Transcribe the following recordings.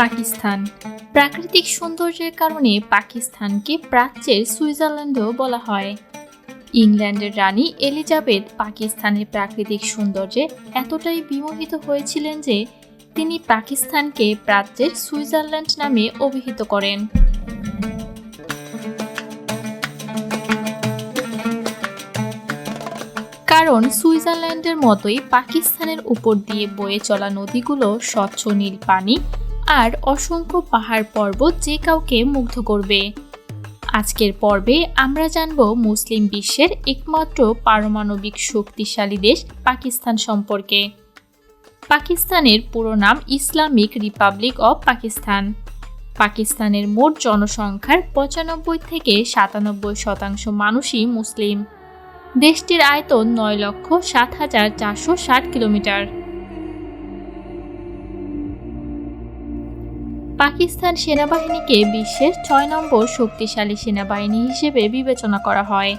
পাকিস্তান। প্রাকৃতিক সৌন্দর্যের কারণে পাকিস্তানকে প্রাচ্যের সুইজারল্যান্ডও বলা হয়। ইংল্যান্ডের রানী এলিজাবেথ পাকিস্তানের প্রাকৃতিক সৌন্দর্যে এতটাই বিমোহিত হয়েছিলেন যে, তিনি পাকিস্তানকে প্রাচ্যের সুইজারল্যান্ড নামে অভিহিত করেন। কারণ সুইজারল্যান্ডের মতোই পাকিস্তানের উপর দিয়ে বয়ে চলা নদীগুলো স্বচ্ছ নীল পানি আর অসংখ্য পাহাড় পর্বত যে কাউকে মুগ্ধ করবে। আজকের পর্বে আমরা জানব মুসলিম বিশ্বের একমাত্র পারমাণবিক শক্তিশালী দেশ পাকিস্তান সম্পর্কে। পাকিস্তানের পুরো নাম ইসলামিক রিপাবলিক অব পাকিস্তান। পাকিস্তানের মোট জনসংখ্যার পঁচানব্বই থেকে সাতানব্বই শতাংশ মানুষই মুসলিম। দেশটির আয়তন নয় লক্ষ সাত হাজার চারশো ষাট কিলোমিটার। পাকিস্তান সেনাবাহিনীকে বিশ্বের ছয় নম্বর শক্তিশালী সেনাবাহিনী হিসেবে বিবেচনা করা হয়।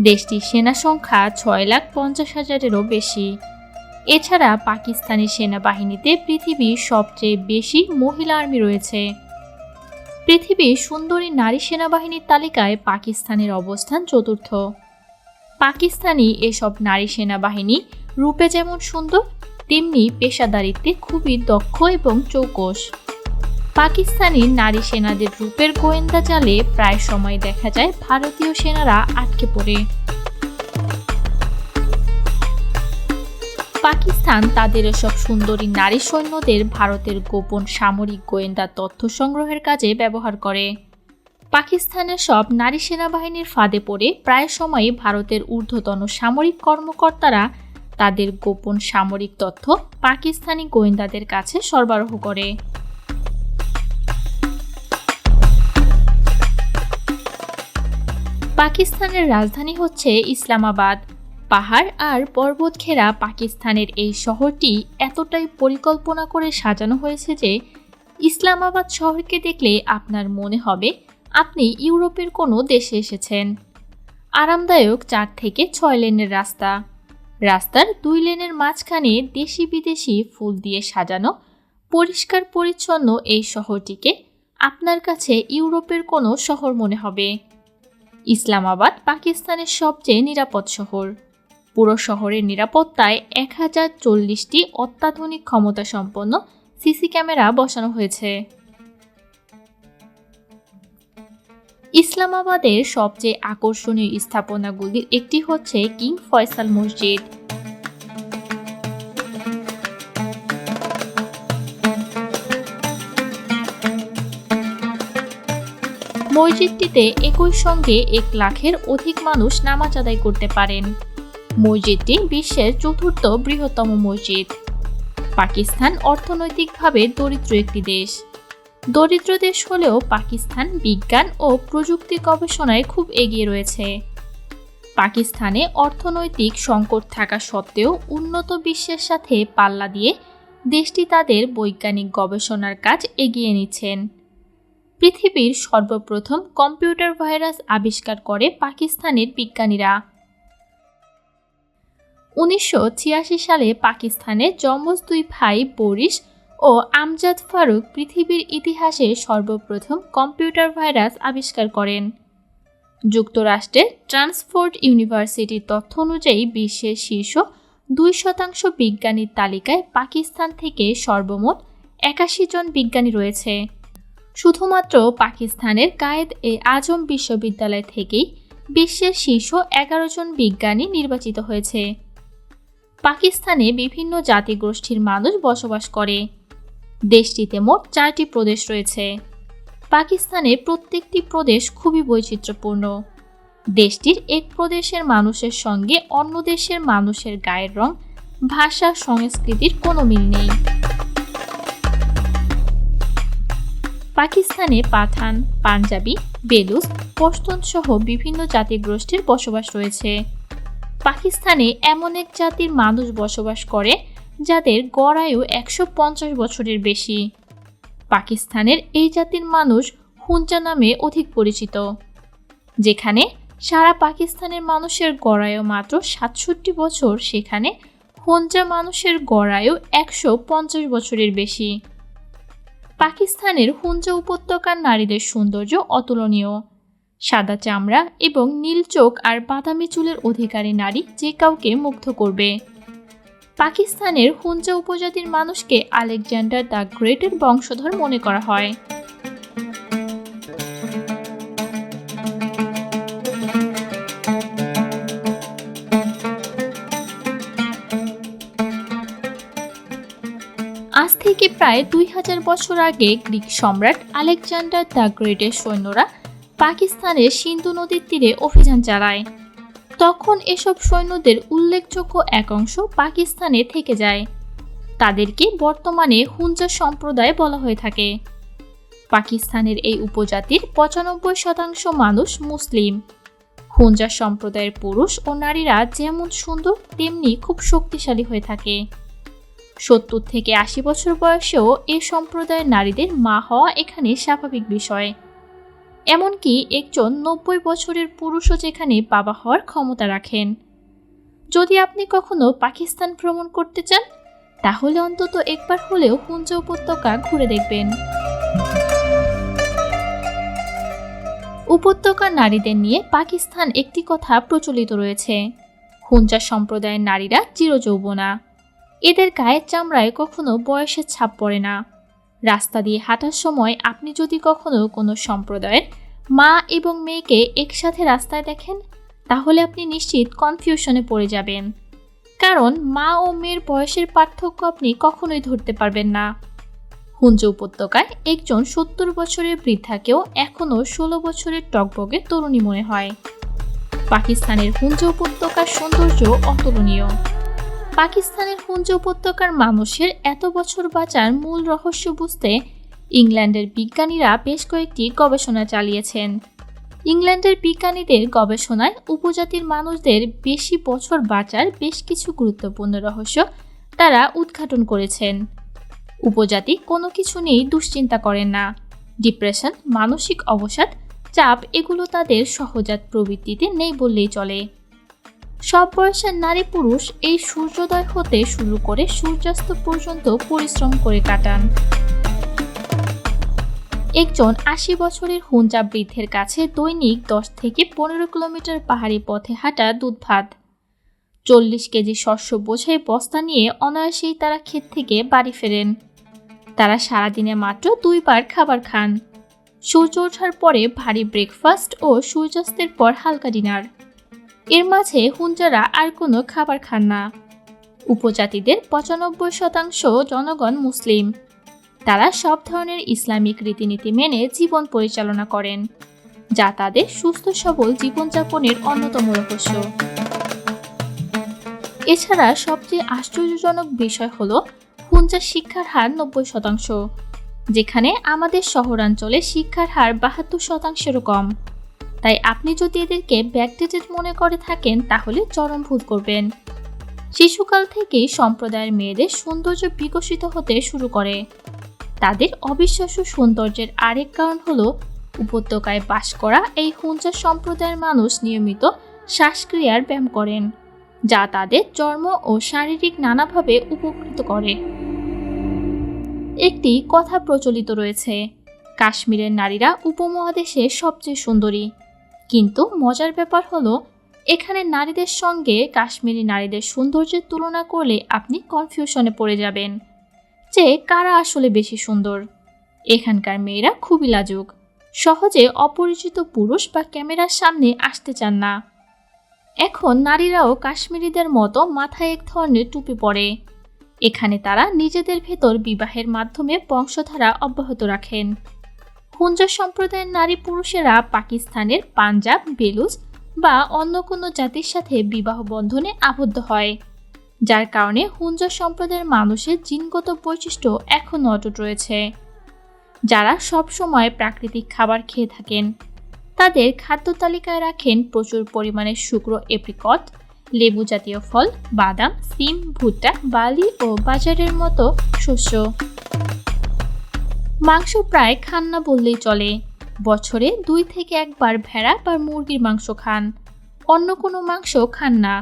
দেশটির সেনা সংখ্যা ছয় লাখ পঞ্চাশ হাজারেরও বেশি। এছাড়া পাকিস্তানি সেনাবাহিনীতে পৃথিবীর সবচেয়ে বেশি মহিলা আর্মি রয়েছে। পৃথিবীর সুন্দরী নারী সেনাবাহিনীর তালিকায় পাকিস্তানের অবস্থান চতুর্থ। পাকিস্তানি এসব নারী সেনাবাহিনী রূপে যেমন সুন্দর, তেমনি পেশাদারিত্বে খুবই দক্ষ এবং চৌকস। পাকিস্তানি নারী সেনাদের রূপের গোয়েন্দা জালে প্রায় সময় দেখা যায় ভারতীয় সেনারা আটকে পড়ে। পাকিস্তান তাদের এসব সুন্দরী নারী সৈন্যদের ভারতের গোপন সামরিক গোয়েন্দা তথ্য সংগ্রহের কাজে ব্যবহার করে। পাকিস্তানের সব নারী সেনাবাহিনীর ফাঁদে পড়ে প্রায় সময়ই ভারতের ঊর্ধ্বতন সামরিক কর্মকর্তারা তাদের গোপন সামরিক তথ্য পাকিস্তানি গোয়েন্দাদের কাছে সরবরাহ করে। পাকিস্তানের রাজধানী হচ্ছে ইসলামাবাদ। পাহাড় আর পর্বত ঘেরা পাকিস্তানের এই শহরটি এতটাই পরিকল্পনা করে সাজানো হয়েছে যে, ইসলামাবাদ শহরকে দেখলে আপনার মনে হবে আপনি ইউরোপের কোনো দেশে এসেছেন। আরামদায়ক চার থেকে ছয় লেনের রাস্তা। রাস্তার দুই লেনের মাঝখানে দেশি বিদেশি ফুল দিয়ে সাজানো, পরিষ্কার পরিচ্ছন্ন এই শহরটিকে আপনার কাছে ইউরোপের কোনো শহর মনে হবে। ইসলামাবাদ পাকিস্তানের সবচেয়ে নিরাপদ শহর। পুরো শহরের নিরাপত্তায় এক হাজার চল্লিশটি অত্যাধুনিক ক্ষমতা সম্পন্ন সিসি ক্যামেরা বসানো হয়েছে। ইসলামাবাদের সবচেয়ে আকর্ষণীয় স্থাপনাগুলির একটি হচ্ছে কিং ফয়সাল মসজিদ। মসজিদটিতে একই সঙ্গে এক লাখের অধিক মানুষ নামাজ আদায় করতে পারেন। মসজিদটি বিশ্বের চতুর্থ বৃহত্তম মসজিদ। পাকিস্তান অর্থনৈতিকভাবে দরিদ্র একটি দেশ। দরিদ্র দেশ হলেও পাকিস্তান বিজ্ঞান ও প্রযুক্তি গবেষণায় খুব এগিয়ে রয়েছে। পাকিস্তানে অর্থনৈতিক সংকট থাকা সত্ত্বেও উন্নত বিশ্বের সাথে পাল্লা দিয়ে দেশটি তাদের বৈজ্ঞানিক গবেষণার কাজ এগিয়ে নিচ্ছেন। পৃথিবীর সর্বপ্রথম কম্পিউটার ভাইরাস আবিষ্কার করে পাকিস্তানের বিজ্ঞানীরা। উনিশশো ছিয়াশি সালে পাকিস্তানের যমজ দুই ভাই বরিশ ও আমজাদ ফারুক পৃথিবীর ইতিহাসে সর্বপ্রথম কম্পিউটার ভাইরাস আবিষ্কার করেন। যুক্তরাষ্ট্রের ট্রান্সফোর্ড ইউনিভার্সিটির তথ্য অনুযায়ী বিশ্বের শীর্ষ দুই শতাংশ বিজ্ঞানীর তালিকায় পাকিস্তান থেকে সর্বমোট একাশি জন বিজ্ঞানী রয়েছে। শুধুমাত্র পাকিস্তানের কায়েদ এ আজম বিশ্ববিদ্যালয় থেকেই বিশ্বের শীর্ষ এগারো জন বিজ্ঞানী নির্বাচিত হয়েছে। পাকিস্তানে বিভিন্ন জাতিগোষ্ঠীর মানুষ বসবাস করে। দেশটিতে মোট চারটি প্রদেশ রয়েছে। পাকিস্তানের প্রত্যেকটি প্রদেশ খুবই বৈচিত্র্যপূর্ণ। দেশটির এক প্রদেশের মানুষের সঙ্গে অন্য দেশের মানুষের গায়ের রং, ভাষা, সংস্কৃতির কোনো মিল নেই। পাকিস্তানে পাঠান, পাঞ্জাবি বেলুস পশতুন সহ বিভিন্ন জাতিগোষ্ঠীর বসবাস রয়েছে। পাকিস্তানে এমন এক জাতির মানুষ বসবাস করে, যাদের গড় আয়ু একশো পঞ্চাশ বছরের বেশি। পাকিস্তানের এই জাতির মানুষ হুঞ্জা নামে অধিক পরিচিত, যেখানে সারা পাকিস্তানের মানুষের গড়ায়ু মাত্র সাতষট্টি বছর, সেখানে হুঞ্জা মানুষের গড়ায়ু একশো পঞ্চাশ বছরের বেশি। পাকিস্তানের হুঞ্জ উপত্যকার নারীদের সৌন্দর্য অতুলনীয়। সাদা চামড়া এবং নীল চোখ আর বাদামি চুলের অধিকারী নারী যে কাউকে মুগ্ধ করবে। পাকিস্তানের হুঞ্জা উপজাতির মানুষকে আলেকজান্ডার দ্য গ্রেটের বংশধর মনে করা হয়। থেকে প্রায় দুই হাজার বছর আগে গ্রিক সম্রাট আলেকজান্ডার দ্য গ্রেটের সৈন্যরা পাকিস্তানের সিন্ধু নদীর তীরে অভিযান চালায়। তখন এসব সৈন্যদের উল্লেখযোগ্য এক অংশ পাকিস্তানে থেকে যায়। তাদেরকে বর্তমানে হুঞ্জা সম্প্রদায় বলা হয়ে থাকে। পাকিস্তানের এই উপজাতির পঁচানব্বই শতাংশ মানুষ মুসলিম। হুঞ্জা সম্প্রদায়ের পুরুষ ও নারীরা যেমন সুন্দর, তেমনি খুব শক্তিশালী হয়ে থাকে। সত্তর থেকে আশি বছর বয়সেও এ সম্প্রদায়ের নারীদের মা হওয়া এখানে স্বাভাবিক বিষয়। এমনকি একজন নব্বই বছরের পুরুষও যেখানে বাবা হওয়ার ক্ষমতা রাখেন। যদি আপনি কখনো পাকিস্তান ভ্রমণ করতে চান, তাহলে অন্তত একবার হলেও হুঞ্জ উপত্যকা ঘুরে দেখবেন। উপত্যকার নারীদের নিয়ে পাকিস্তান একটি কথা প্রচলিত রয়েছে। হুঞ্জা সম্প্রদায়ের নারীরা চিরযৌবনা। এদের গায়ের চামড়ায় কখনো বয়সের ছাপ পড়ে না। রাস্তা দিয়ে হাঁটার সময় আপনি যদি কখনো কোনো সম্প্রদায়ের মা এবং মেয়েকে একসাথে রাস্তায় দেখেন, তাহলে আপনি নিশ্চিত কনফিউশনে পড়ে যাবেন। কারণ মা ও মেয়ের বয়সের পার্থক্য আপনি কখনোই ধরতে পারবেন না। হুঞ্জ উপত্যকায় একজন সত্তর বছরের বৃদ্ধাকেও এখনও ষোলো বছরের টকবগে তরুণী মনে হয়। পাকিস্তানের হুঞ্জ উপত্যকার সৌন্দর্য অতুলনীয়। পাকিস্তানের হুঞ্জ উপত্যকার মানুষের এত বছর বাঁচার মূল রহস্য বুঝতে ইংল্যান্ডের বিজ্ঞানীরা বেশ কয়েকটি গবেষণা চালিয়েছেন। ইংল্যান্ডের বিজ্ঞানীদের গবেষণায় উপজাতির মানুষদের বেশি বছর বাঁচার বেশ কিছু গুরুত্বপূর্ণ রহস্য তারা উদ্ঘাটন করেছেন। উপজাতি কোনো কিছু নিয়েই দুশ্চিন্তা করেন না। ডিপ্রেশন, মানসিক অবসাদ, চাপ এগুলো তাদের সহজাত প্রবৃত্তিতে নেই বললেই চলে। সব বয়সের নারী পুরুষ এই সূর্যোদয় হতে শুরু করে সূর্যাস্ত পর্যন্ত পরিশ্রম করে কাটান। একজন আশি বছরের হুঞ্জা বৃদ্ধের কাছে দৈনিক দশ থেকে পনেরো কিলোমিটার পাহাড়ি পথে হাঁটা দুধ ভাত চল্লিশ কেজি শস্য বোঝাই বস্তা নিয়ে অনায়াসেই তারা ক্ষেত থেকে বাড়ি ফেরেন। তারা সারাদিনে মাত্র দুইবার খাবার খান। সূর্য ওঠার পরে ভারী ব্রেকফাস্ট ও সূর্যাস্তের পর হালকা ডিনার এর মাঝে হুঞ্জারা আর কোনো খাবার খান না। উপজাতিদের পঁচানব্বই শতাংশ জনগণ মুসলিম। তারা সব ধরনের ইসলামিক রীতিনীতি মেনে জীবন পরিচালনা করেন, যা তাদের সুস্থ সবল জীবনযাপনের অন্যতম রহস্য। এছাড়া সবচেয়ে আশ্চর্যজনক বিষয় হল হুঞ্জার শিক্ষার হার নব্বই শতাংশ, যেখানে আমাদের শহরাঞ্চলে শিক্ষার হার বাহাত্তর শতাংশেরও কম। তাই আপনি যদি এদেরকে ব্যাকডেটেড মনে করে থাকেন, তাহলে চরম ভূত করবেন। শিশুকাল থেকেই সম্প্রদায়ের মেয়েদের সৌন্দর্য বিকশিত হতে শুরু করে। তাদের অবিশ্বাস্য সৌন্দর্যের আরেক কারণ হলো উপত্যকায় বাস করা এই হুঞ্জা সম্প্রদায়ের মানুষ নিয়মিত শ্বাসক্রিয়ার ব্যায়াম করেন, যা তাদের চর্ম ও শারীরিক নানাভাবে উপকৃত করে। একটি কথা প্রচলিত রয়েছে, কাশ্মীরের নারীরা উপমহাদেশে সবচেয়ে সুন্দরী। কিন্তু মজার ব্যাপার হলো, এখানে নারীদের সঙ্গে কাশ্মীরি নারীদের সৌন্দর্যের তুলনা করলে আপনি কনফিউশনে পড়ে যাবেন যে কারা আসলে বেশি সুন্দর। এখানকার মেয়েরা খুবই লাজুক। সহজে অপরিচিত পুরুষ বা ক্যামেরার সামনে আসতে চান না। এখন নারীরাও কাশ্মীরিদের মতো মাথায় এক ধরনের টুপি পরে। এখানে তারা নিজেদের ভেতর বিবাহের মাধ্যমে বংশধারা অব্যাহত রাখেন। হুঞ্জা সম্প্রদায়ের নারী পুরুষেরা পাকিস্তানের পাঞ্জাব, বেলুচ বা অন্য কোনো জাতির সাথে বিবাহ বন্ধনে আবদ্ধ হয়। যার কারণে হুঞ্জা সম্প্রদায়ের মানুষের জিনগত বৈশিষ্ট্য এখনও অটুট রয়েছে। যারা সব সময় প্রাকৃতিক খাবার খেয়ে থাকেন, তাদের খাদ্য তালিকায় রাখেন প্রচুর পরিমাণে শুকনো এপ্রিকট, লেবু জাতীয় ফল, বাদাম, সিম, ভুট্টা, বালি ও বাজারের মতো শস্য। মাংস প্রায় খান না বললেই চলে। বছরে দুই থেকে একবার ভেড়া বা মুরগির মাংস খান। অন্য কোনো মাংস খান না।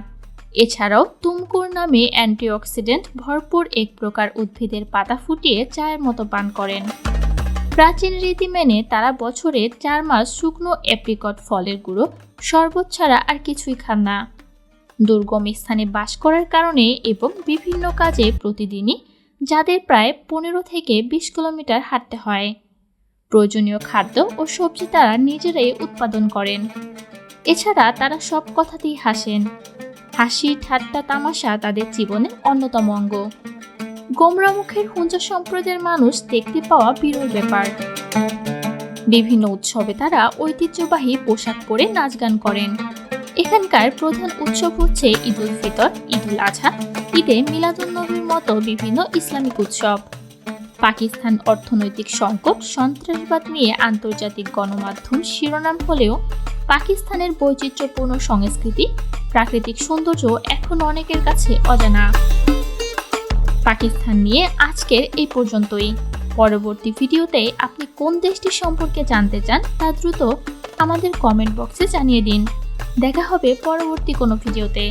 এছাড়াও তুমকুর নামে অ্যান্টিঅক্সিডেন্ট ভরপুর এক প্রকার উদ্ভিদের পাতা ফুটিয়ে চায়ের মতো পান করেন। প্রাচীন রীতি মেনে তারা বছরে চার মাস শুকনো অ্যাপ্রিকট ফলের গুঁড়ো, শরবত ছাড়া আর কিছুই খান না। দুর্গম স্থানে বাস করার কারণে এবং বিভিন্ন কাজে প্রতিদিনই যাদের প্রায় পনেরো থেকে বিশ কিলোমিটার হাঁটতে হয়। প্রয়োজনীয় খাদ্য ও সবজি তারা নিজেরাই উৎপাদন করেন। এছাড়া তারা সব কথাতেই হাসেন। হাসি, ঠাট্টা, তামাশা তাদের জীবনের অন্যতম অঙ্গ। গোমরা মুখের হুঞ্জ সম্প্রদায়ের মানুষ দেখতে পাওয়া বিরল ব্যাপার। বিভিন্ন উৎসবে তারা ঐতিহ্যবাহী পোশাক পরে নাচ গান করেন। এখানকার প্রধান উৎসব হচ্ছে ঈদ উল ফিতর, ঈদ উল আজহা ঈদে মিলাদুন্নবীর মতো বিভিন্ন ইসলামিক উৎসব। পাকিস্তান অর্থনৈতিক সংকট, সন্ত্রাসবাদ নিয়ে আন্তর্জাতিক গণমাধ্যম শিরোনাম হলেও পাকিস্তানের বৈচিত্র্যপূর্ণ সংস্কৃতি, প্রাকৃতিক সৌন্দর্য এখন অনেকের কাছে অজানা। পাকিস্তান নিয়ে আজকের এই পর্যন্তই। পরবর্তী ভিডিওতে আপনি কোন দেশটি সম্পর্কে জানতে চান তা দ্রুত আমাদের কমেন্ট বক্সে জানিয়ে দিন। দেখা হবে পরবর্তী কোনো ভিডিওতে।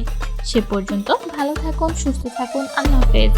সে পর্যন্ত ভালো থাকুন সুস্থ থাকুন। আল্লাহ হাফেজ।